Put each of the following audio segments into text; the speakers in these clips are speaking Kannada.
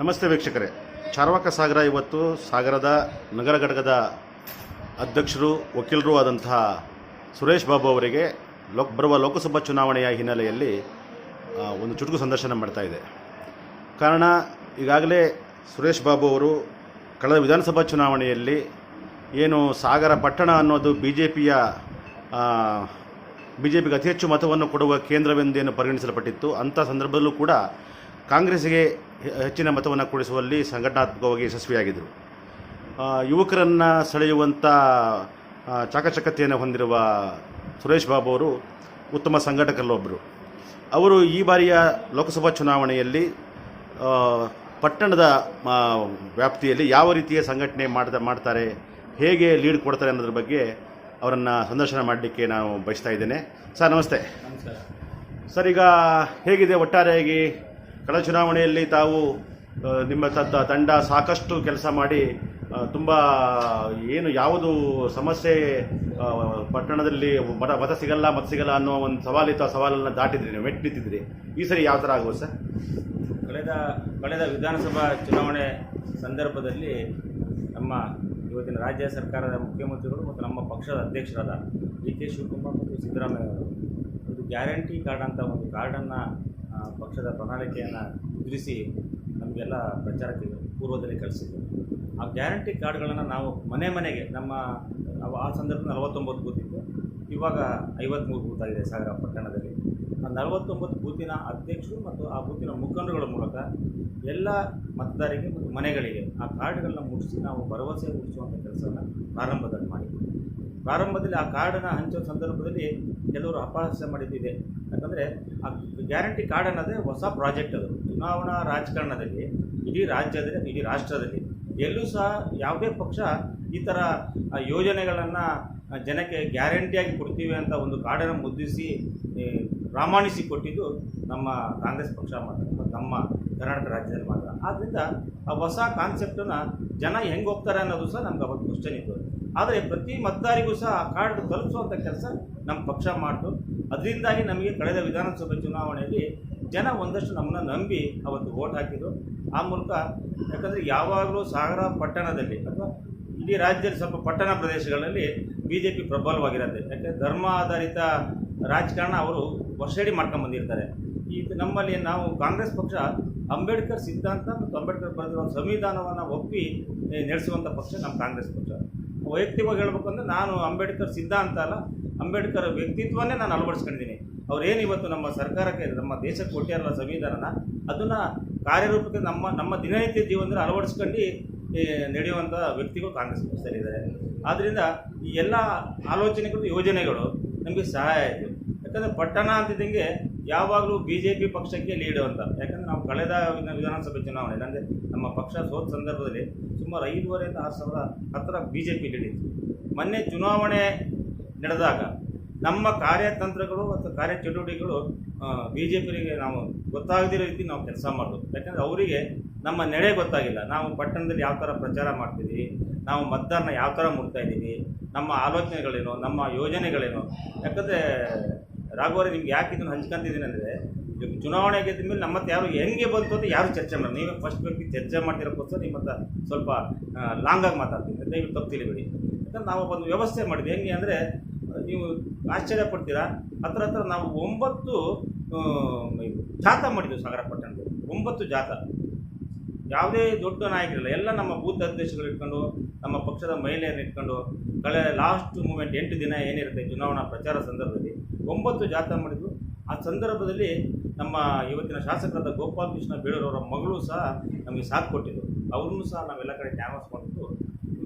ನಮಸ್ತೆ ವೀಕ್ಷಕರೇ. ಚಾರ್ವಾಕ ಸಾಗರ ಇವತ್ತು ಸಾಗರದ ನಗರ ಘಟಕದ ಅಧ್ಯಕ್ಷರು, ವಕೀಲರು ಆದಂತಹ ಸುರೇಶ್ ಬಾಬು ಅವರಿಗೆ ಲೋಕ್, ಬರುವ ಲೋಕಸಭಾ ಚುನಾವಣೆಯ ಹಿನ್ನೆಲೆಯಲ್ಲಿ ಒಂದು ಚುಟುಕು ಸಂದರ್ಶನ ಮಾಡ್ತಾ ಇದೆ. ಕಾರಣ, ಈಗಾಗಲೇ ಸುರೇಶ್ ಬಾಬು ಅವರು ಕಳೆದ ವಿಧಾನಸಭಾ ಚುನಾವಣೆಯಲ್ಲಿ ಏನು ಸಾಗರ ಪಟ್ಟಣ ಅನ್ನೋದು ಬಿ ಜೆ ಪಿಯ ಬಿ ಜೆ ಪಿಗೆ ಅತಿ ಹೆಚ್ಚು ಮತವನ್ನು ಕೊಡುವ ಕೇಂದ್ರವೆಂದೇನು ಪರಿಗಣಿಸಲ್ಪಟ್ಟಿತ್ತು, ಅಂಥ ಸಂದರ್ಭದಲ್ಲೂ ಕೂಡ ಕಾಂಗ್ರೆಸ್ಸಿಗೆ ಹೆ- ಹೆಚ್ಚಿನ ಮತವನ್ನು ಕೊಡಿಸುವಲ್ಲಿ ಸಂಘಟನಾತ್ಮಕವಾಗಿ ಯಶಸ್ವಿಯಾಗಿದ್ದರು ಯುವಕರನ್ನು ಸೆಳೆಯುವಂಥ ಚಾಕಚಕತೆಯನ್ನು ಹೊಂದಿರುವ ಸುರೇಶ್ ಬಾಬು ಅವರು ಉತ್ತಮ ಸಂಘಟಕರಲ್ಲೊಬ್ಬರು ಅವರು ಈ ಬಾರಿಯ ಲೋಕಸಭಾ ಚುನಾವಣೆಯಲ್ಲಿ ಪಟ್ಟಣದ ವ್ಯಾಪ್ತಿಯಲ್ಲಿ ಯಾವ ರೀತಿಯ ಸಂಘಟನೆ ಮಾಡ್ದ ಮಾಡ್ತಾರೆ ಹೇಗೆ ಲೀಡ್ ಕೊಡ್ತಾರೆ ಅನ್ನೋದ್ರ ಬಗ್ಗೆ ಅವರನ್ನು ಸಂದರ್ಶನ ಮಾಡಲಿಕ್ಕೆ ನಾನು ಬಯಸ್ತಾ ಇದ್ದೇನೆ. ಸರ್ ನಮಸ್ತೆ. ಸರ್ ಈಗ ಹೇಗಿದೆ ಒಟ್ಟಾರೆಯಾಗಿ ಚುನಾವಣೆಯಲ್ಲಿ ತಾವು ನಿಮ್ಮ ತದ್ದ ತಂಡ ಸಾಕಷ್ಟು ಕೆಲಸ ಮಾಡಿ ತುಂಬ ಏನು ಯಾವುದು ಸಮಸ್ಯೆ ಪಟ್ಟಣದಲ್ಲಿ ಮತ ಮತ ಸಿಗಲ್ಲ ಮತ ಸಿಗಲ್ಲ ಅನ್ನೋ ಒಂದು ಸವಾಲಿತ್ತು ಆ ಸವಾಲನ್ನು ದಾಟಿದ್ರಿ ನೀವು ಮೆಟ್ಟು ನಿಂತಿದ್ರಿ. ಈ ಸರಿ ಯಾವ ಥರ ಆಗುವುದು ಸರ್? ಕಳೆದ ಕಳೆದ ವಿಧಾನಸಭಾ ಚುನಾವಣೆ ಸಂದರ್ಭದಲ್ಲಿ ನಮ್ಮ ಇವತ್ತಿನ ರಾಜ್ಯ ಸರ್ಕಾರದ ಮುಖ್ಯಮಂತ್ರಿಗಳು ಮತ್ತು ನಮ್ಮ ಪಕ್ಷದ ಅಧ್ಯಕ್ಷರಾದ ಡಿ ಕೆ ಶಿವಕುಮಾರ್ ಮತ್ತು ಸಿದ್ದರಾಮಯ್ಯ ಅವರು, ಒಂದು ಗ್ಯಾರಂಟಿ ಕಾರ್ಡ್ ಅಂತ ಒಂದು ಕಾರ್ಡನ್ನು ಪಕ್ಷದ ಪ್ರಣಾಳಿಕೆಯನ್ನು ಮುದ್ರಿಸಿ ನಮಗೆಲ್ಲ ಪ್ರಚಾರಕ್ಕೆ ಪೂರ್ವದಲ್ಲಿ ಕಳಿಸಿದ್ದರು ಆ ಗ್ಯಾರಂಟಿ ಕಾರ್ಡ್ಗಳನ್ನು ನಾವು ಮನೆ ಮನೆಗೆ ನಮ್ಮ ಆ ಸಂದರ್ಭದಲ್ಲಿ ನಲವತ್ತೊಂಬತ್ತು ಬೂತಿತ್ತು ಇವಾಗ ಐವತ್ತ್ಮೂರು ಬೂತ್ ಆಗಿದೆ ಸಾಗರ ಪಟ್ಟಣದಲ್ಲಿ. ಆ ನಲವತ್ತೊಂಬತ್ತು ಬೂತಿನ ಅಧ್ಯಕ್ಷರು ಮತ್ತು ಆ ಬೂತಿನ ಮುಖಂಡರುಗಳ ಮೂಲಕ ಎಲ್ಲ ಮತದಾರರಿಗೆ ಮತ್ತು ಮನೆಗಳಿಗೆ ಆ ಕಾರ್ಡ್ಗಳನ್ನ ಮುಟ್ಟಿಸಿ ನಾವು ಭರವಸೆ ಮೂಡಿಸುವಂಥ ಕೆಲಸವನ್ನು ಪ್ರಾರಂಭದಲ್ಲಿ ಮಾಡಿದ್ವಿ. ಪ್ರಾರಂಭದಲ್ಲಿ ಆ ಕಾರ್ಡನ್ನು ಹಂಚೋ ಸಂದರ್ಭದಲ್ಲಿ ಕೆಲವರು ಅಪಹಾಸ್ಯ ಮಾಡಿದ್ದಿದೆ ಯಾಕಂದರೆ ಆ ಗ್ಯಾರಂಟಿ ಕಾರ್ಡ್ ಅನ್ನೋದೇ ಹೊಸ ಪ್ರಾಜೆಕ್ಟ್ ಅದು. ಚುನಾವಣಾ ರಾಜಕಾರಣದಲ್ಲಿ, ಇಡೀ ರಾಜ್ಯದಲ್ಲಿ ಇಡೀ ರಾಷ್ಟ್ರದಲ್ಲಿ ಎಲ್ಲೂ ಸಹ ಯಾವುದೇ ಪಕ್ಷ ಈ ಥರ ಯೋಜನೆಗಳನ್ನು ಜನಕ್ಕೆ ಗ್ಯಾರಂಟಿಯಾಗಿ ಕೊಡ್ತೀವಿ ಅಂತ ಒಂದು ಕಾರ್ಡನ್ನು ಮುದ್ರಿಸಿ ಪ್ರಾಮಾಣಿಸಿ ಕೊಟ್ಟಿದ್ದು ನಮ್ಮ ಕಾಂಗ್ರೆಸ್ ಪಕ್ಷ ಮಾತ್ರ ನಮ್ಮ ಕರ್ನಾಟಕ ರಾಜ್ಯದಲ್ಲಿ ಮಾತ್ರ. ಆದ್ದರಿಂದ ಆ ಹೊಸ ಕಾನ್ಸೆಪ್ಟನ್ನು ಜನ ಹೆಂಗೆ ಹೋಗ್ತಾರೆ ಅನ್ನೋದು ಸಹ ನಮ್ಗೆ ಅವತ್ತು ಕ್ವಶನ್ ಇತ್ತು. ಆದರೆ ಪ್ರತಿ ಮತದಾರಿಗೂ ಸಹ ಆ ಕಾರ್ಡ್ ತಲುಪಿಸುವಂಥ ಕೆಲಸ ನಮ್ಮ ಪಕ್ಷ ಮಾಡಿತು. ಅದರಿಂದಾಗಿ ನಮಗೆ ಕಳೆದ ವಿಧಾನಸಭೆ ಚುನಾವಣೆಯಲ್ಲಿ ಜನ ಒಂದಷ್ಟು ನಮ್ಮನ್ನು ನಂಬಿ ಅವತ್ತು ವೋಟ್ ಹಾಕಿದ್ರು. ಆ ಮೂಲಕ ಯಾಕಂದರೆ ಯಾವಾಗಲೂ ಸಾಗರ ಪಟ್ಟಣದಲ್ಲಿ ಅಥವಾ ಇಡೀ ರಾಜ್ಯದಲ್ಲಿ ಸ್ವಲ್ಪ ಪಟ್ಟಣ ಪ್ರದೇಶಗಳಲ್ಲಿ ಬಿ ಜೆ ಪಿ ಪ್ರಬಲವಾಗಿರುತ್ತೆ. ಯಾಕೆ ಧರ್ಮ ಆಧಾರಿತ ರಾಜಕಾರಣ ಅವರು ವರ್ಷಡಿ ಮಾಡ್ಕೊಂಡು ಬಂದಿರ್ತಾರೆ. ಈ ನಮ್ಮಲ್ಲಿ ನಾವು ಕಾಂಗ್ರೆಸ್ ಪಕ್ಷ ಅಂಬೇಡ್ಕರ್ ಸಿದ್ಧಾಂತ ಮತ್ತು ಅಂಬೇಡ್ಕರ್ ಬರೆದಿರೋ ಸಂವಿಧಾನವನ್ನು ಒಪ್ಪಿ ನಡೆಸುವಂಥ ಪಕ್ಷ ನಮ್ಮ ಕಾಂಗ್ರೆಸ್ ಪಕ್ಷ. ವೈಯಕ್ತಿಕವಾಗಿ ಹೇಳಬೇಕು ಅಂದರೆ ನಾನು ಅಂಬೇಡ್ಕರ್ ಸಿದ್ಧಾಂತ ಅಲ್ಲ, ಅಂಬೇಡ್ಕರ್ ವ್ಯಕ್ತಿತ್ವನೇ ನಾನು ಅಳವಡಿಸ್ಕೊಂಡಿದ್ದೀನಿ. ಏನು ಇವತ್ತು ನಮ್ಮ ಸರ್ಕಾರಕ್ಕೆ, ನಮ್ಮ ದೇಶಕ್ಕೆ ಕೊಟ್ಟಿರಲ್ಲ ಸಂವಿಧಾನನ, ಅದನ್ನು ಕಾರ್ಯರೂಪಕ್ಕೆ ನಮ್ಮ ನಮ್ಮ ದಿನನಿತ್ಯ ಜೀವನದಲ್ಲಿ ಅಳವಡಿಸ್ಕೊಂಡು ನಡೆಯುವಂಥ ವ್ಯಕ್ತಿಗೂ ಕಾಂಗ್ರೆಸ್ ಪಕ್ಷದಲ್ಲಿದ್ದಾರೆ ಆದ್ದರಿಂದ ಈ ಎಲ್ಲ ಆಲೋಚನೆಗಳು, ಯೋಜನೆಗಳು ನಮಗೆ ಸಹಾಯ ಆಯಿತು. ಯಾಕಂದರೆ ಪಟ್ಟಣ ಅಂತಿದ್ದಂಗೆ ಯಾವಾಗಲೂ ಬಿ ಜೆ ಪಿ ಪಕ್ಷಕ್ಕೆ ಲೀಡು ಅಂತ. ಯಾಕಂದರೆ ನಾವು ಕಳೆದ ವಿಧಾನಸಭೆ ಚುನಾವಣೆ, ಅಂದರೆ ನಮ್ಮ ಪಕ್ಷ ಸೋತ ಸಂದರ್ಭದಲ್ಲಿ ಸುಮಾರು ಐದೂವರೆಯಿಂದ ಆರು ಸಾವಿರ ಹತ್ತಿರ ಬಿ ಜೆ ಪಿ ನಡೆಯಿತು. ಮೊನ್ನೆ ಚುನಾವಣೆ ನಡೆದಾಗ ನಮ್ಮ ಕಾರ್ಯತಂತ್ರಗಳು ಮತ್ತು ಕಾರ್ಯಚಟುವಟಿಕೆಗಳು ಬಿ ಜೆ ಪಿಗೆ ನಾವು ಗೊತ್ತಾಗದಿರೋ ರೀತಿ ನಾವು ಕೆಲಸ ಮಾಡೋದು ಯಾಕಂದರೆ ಅವರಿಗೆ ನಮ್ಮ ನೆಡೆ ಗೊತ್ತಾಗಿಲ್ಲ. ನಾವು ಪಟ್ಟಣದಲ್ಲಿ ಯಾವ ಥರ ಪ್ರಚಾರ ಮಾಡ್ತಿದ್ದೀವಿ ನಾವು ಮತದಾರನ ಯಾವ ಥರ ಇದ್ದೀವಿ, ನಮ್ಮ ಆಲೋಚನೆಗಳೇನು, ನಮ್ಮ ಯೋಜನೆಗಳೇನು. ಯಾಕಂದರೆ ರಾಘವರೇ ನಿಮ್ಗೆ ಯಾಕೆ ಇದನ್ನು ಹಂಚ್ಕೊಂತಿದ್ದೀನಿ ಅಂದರೆ ಚುನಾವಣೆ ಗೆದ್ದ ಮೇಲೆ ನಮ್ಮ ಯಾರು ಹೆಂಗೆ ಬಂತು ಅಂತ ಯಾರು ಚರ್ಚೆ ಮಾಡಿ ನೀವೇ ಫಸ್ಟ್ ವ್ಯಕ್ತಿ ಚರ್ಚೆ ಮಾಡ್ತಿರೋಕ್ಕೋಸ್ಕರ ನಿಮ್ಮ ಹತ್ರ ಸ್ವಲ್ಪ ಲಾಂಗಾಗಿ ಮಾತಾಡ್ತೀನಿ. ದಯವಿಟ್ಟು ತಪ್ಪು ತಿಳಿಬೇಡಿ ಯಾಕಂದ್ರೆ ನಾವು ಒಂದು ವ್ಯವಸ್ಥೆ ಮಾಡಿದ್ವಿ. ಹೆಂಗೆ ಅಂದರೆ, ನೀವು ಆಶ್ಚರ್ಯ ಪಡ್ತೀರಾ? ಹತ್ರ ಹತ್ರ ನಾವು ಒಂಬತ್ತು ಜಾತ ಮಾಡಿದ್ವಿ ಸಾಗರ ಪಟ್ಟಣದಲ್ಲಿ. ಒಂಬತ್ತು ಜಾಥಾ. ಯಾವುದೇ ದೊಡ್ಡ ನಾಯಕರಿಲ್ಲ. ಎಲ್ಲ ನಮ್ಮ ಬೂತ್ ಅಧ್ಯಕ್ಷಗಳು ಇಟ್ಕೊಂಡು, ನಮ್ಮ ಪಕ್ಷದ ಮಹಿಳೆಯರನ್ನು ಇಟ್ಕೊಂಡು, ಕಳೆ ಲಾಸ್ಟ್ ಮೂಮೆಂಟ್ ಎಂಟು ದಿನ ಏನಿರುತ್ತೆ ಚುನಾವಣಾ ಪ್ರಚಾರ ಸಂದರ್ಭದಲ್ಲಿ, ಒಂಬತ್ತು ಜಾಥಾ ಮಾಡಿದ್ರು ಆ ಸಂದರ್ಭದಲ್ಲಿ ನಮ್ಮ ಇವತ್ತಿನ ಶಾಸಕರಾದ ಗೋಪಾಲ್ ಕೃಷ್ಣ ಬೇಳೂರವರ ಮಗಳು ಸಹ ನಮಗೆ ಸಾಥ್ ಕೊಟ್ಟಿದ್ರು. ಅವ್ರನ್ನೂ ಸಹ ನಾವೆಲ್ಲ ಕಡೆ ಕ್ಯಾನ್ವಾಸ್ ಮಾಡಿದ್ದು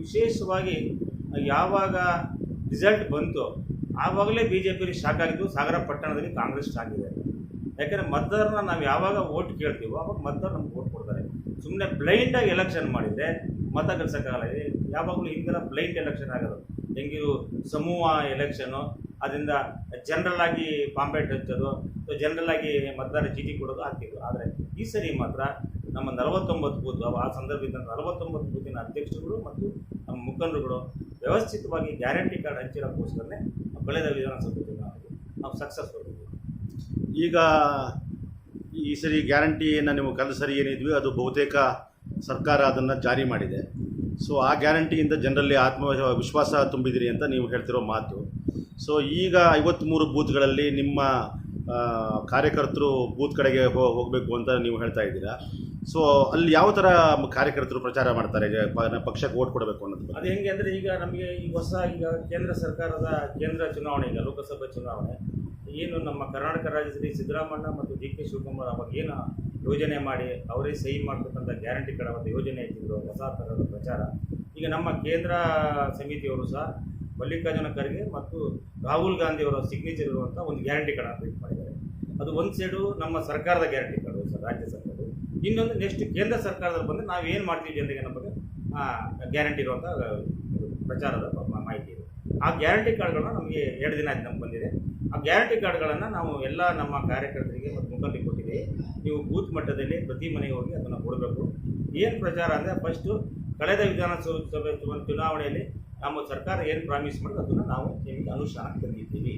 ವಿಶೇಷವಾಗಿ ಯಾವಾಗ ರಿಸಲ್ಟ್ ಬಂತು ಆವಾಗಲೇ ಬಿ ಜೆ ಪಿಯಲ್ಲಿ ಶಾಕ್ ಆಗಿದ್ದು ಸಾಗರ ಪಟ್ಟಣದಲ್ಲಿ ಕಾಂಗ್ರೆಸ್ ಶಾಕ್ ಇದೆ. ಯಾಕಂದರೆ ಮತದಾರನ ನಾವು ಯಾವಾಗ ಓಟ್ ಕೇಳ್ತೀವೋ ಅವಾಗ ಮತದಾರ ನಮ್ಗೆ ಓಟ್ ಕೊಡ್ತಾರೆ. ಸುಮ್ಮನೆ ಬ್ಲೈಂಡಾಗಿ ಎಲೆಕ್ಷನ್ ಮಾಡಿದರೆ ಮತ ಗಳಿಸೋಕ್ಕಾಗಲ್ಲ ಯಾವಾಗಲೂ ಹಿಂಗೆಲ್ಲ ಬ್ಲೈಂಡ್ ಎಲೆಕ್ಷನ್ ಆಗೋದು. ಹೆಂಗಿರು ಸಮೂಹ ಎಲೆಕ್ಷನು ಅದರಿಂದ ಜನರಲ್ ಆಗಿ ಪಾಂಪೇಟ್ ಹಚ್ಚೋದು ಜನರಲ್ ಆಗಿ ಮತದಾರ ಚೀಟಿ ಕೊಡೋದು ಆಗ್ತಿತ್ತು. ಆದರೆ ಈ ಸರಿ ಮಾತ್ರ ನಮ್ಮ ನಲವತ್ತೊಂಬತ್ತು ಬೂತ್, ಆ ಸಂದರ್ಭದಿಂದ ನಲವತ್ತೊಂಬತ್ತು ಬೂತಿನ ಅಧ್ಯಕ್ಷರುಗಳು ಮತ್ತು ನಮ್ಮ ಮುಖಂಡರುಗಳು ವ್ಯವಸ್ಥಿತವಾಗಿ ಗ್ಯಾರಂಟಿ ಕಾರ್ಡ್ ಹಂಚಿರೋಕ್ಕೋಸ್ಕರನೇ ಕಳೆದ ವಿಧಾನಸಭೆ ನಾವು ಸಕ್ಸಸ್ ಹೊಂದಿದ್ದೀವಿ ಈಗ ಈ ಸರಿ ಗ್ಯಾರಂಟಿಯನ್ನು ನೀವು ಕಳೆದ ಸರಿ ಏನಿದ್ವಿ, ಅದು ಬಹುತೇಕ ಸರ್ಕಾರ ಅದನ್ನು ಜಾರಿ ಮಾಡಿದೆ. ಸೊ ಆ ಗ್ಯಾರಂಟಿಯಿಂದ ಜನರಲ್ಲಿ ಆತ್ಮ ವಿಶ್ವಾಸ ತುಂಬಿದಿರಿ ಅಂತ ನೀವು ಹೇಳ್ತಿರೋ ಮಾತು. ಸೊ ಈಗ ಐವತ್ತ್ಮೂರು ಬೂತ್ಗಳಲ್ಲಿ ನಿಮ್ಮ ಕಾರ್ಯಕರ್ತರು ಬೂತ್ ಕಡೆಗೆ ಹೋಗಬೇಕು ಅಂತ ನೀವು ಹೇಳ್ತಾ ಇದ್ದೀರಾ. ಸೊ ಅಲ್ಲಿ ಯಾವ ಥರ ಕಾರ್ಯಕರ್ತರು ಪ್ರಚಾರ ಮಾಡ್ತಾರೆ? ಪಕ್ಷಕ್ಕೆ ಓಟ್ ಕೊಡಬೇಕು ಅನ್ನೋದು ಅದು ಹೆಂಗೆ ಅಂದರೆ ಈಗ ನಮಗೆ ಈ ಹೊಸ ಈಗ ಕೇಂದ್ರ ಸರ್ಕಾರದ ಕೇಂದ್ರ ಚುನಾವಣೆ ಈಗ ಲೋಕಸಭೆ ಚುನಾವಣೆ. ಏನು ನಮ್ಮ ಕರ್ನಾಟಕ ರಾಜ್ಯದಲ್ಲಿ ಸಿದ್ದರಾಮಣ್ಣ ಮತ್ತು ಡಿ ಕೆ ಶಿವಕುಮಾರ್ ಅವಾಗ ಏನು ಯೋಜನೆ ಮಾಡಿ ಅವರೇ ಸಹಿ ಮಾಡ್ತಕ್ಕಂಥ ಗ್ಯಾರಂಟಿ ಕಡೆ ಒಂದು ಯೋಜನೆ ಇಟ್ಟಿದ್ರು, ಹೊಸ ಥರದ ಪ್ರಚಾರ. ಈಗ ನಮ್ಮ ಕೇಂದ್ರ ಸಮಿತಿಯವರು ಸಹ ಮಲ್ಲಿಕಾರ್ಜುನ ಖರ್ಗೆ ಮತ್ತು ರಾಹುಲ್ ಗಾಂಧಿ ಅವರ ಸಿಗ್ನೇಚರ್ ಇರುವಂಥ ಒಂದು ಗ್ಯಾರಂಟಿ ಕಾರ್ಡ್ ಪ್ರಿಂಟ್ ಮಾಡಿದ್ದಾರೆ. ಅದು ಒಂದು ಸೈಡು ನಮ್ಮ ಸರ್ಕಾರದ ಗ್ಯಾರಂಟಿ ಕಾರ್ಡು ಸರ್, ರಾಜ್ಯ ಸರ್ಕಾರ ಇನ್ನೊಂದು ನೆಕ್ಸ್ಟ್ ಕೇಂದ್ರ ಸರ್ಕಾರದಲ್ಲಿ ಬಂದರೆ ನಾವು ಏನು ಮಾಡ್ತೀವಿ ಜನರಿಗೆ ನಮಗೆ ಗ್ಯಾರಂಟಿ ಇರುವಂಥ ಪ್ರಚಾರದ ಮಾಹಿತಿ ಇದೆ. ಆ ಗ್ಯಾರಂಟಿ ಕಾರ್ಡ್ಗಳನ್ನ ನಮಗೆ ಎರಡು ದಿನ ಆಯ್ತು ನಮ್ಗೆ ಬಂದಿದೆ. ಆ ಗ್ಯಾರಂಟಿ ಕಾರ್ಡ್ಗಳನ್ನು ನಾವು ಎಲ್ಲ ನಮ್ಮ ಕಾರ್ಯಕರ್ತರಿಗೆ ಮತ್ತು ಮುಖಂಡರಿಗೆ ಕೊಟ್ಟಿದ್ದೀವಿ ನೀವು ಬೂತ್ ಮಟ್ಟದಲ್ಲಿ ಪ್ರತಿ ಮನೆಗೆ ಹೋಗಿ ಅದನ್ನು ಕೊಡಬೇಕು. ಏನು ಪ್ರಚಾರ ಅಂದರೆ ಫಸ್ಟು ಕಳೆದ ವಿಧಾನಸಭೆ ಚುನಾವಣೆಯಲ್ಲಿ ನಮ್ಮ ಸರ್ಕಾರ ಏನು ಪ್ರಾಮಿಸ್ ಮಾಡಿದೆ ಅದನ್ನು ನಾವು ನಿಮಗೆ ಅನುಷ್ಠಾನಕ್ಕೆ ತಂದಿದ್ದೀವಿ.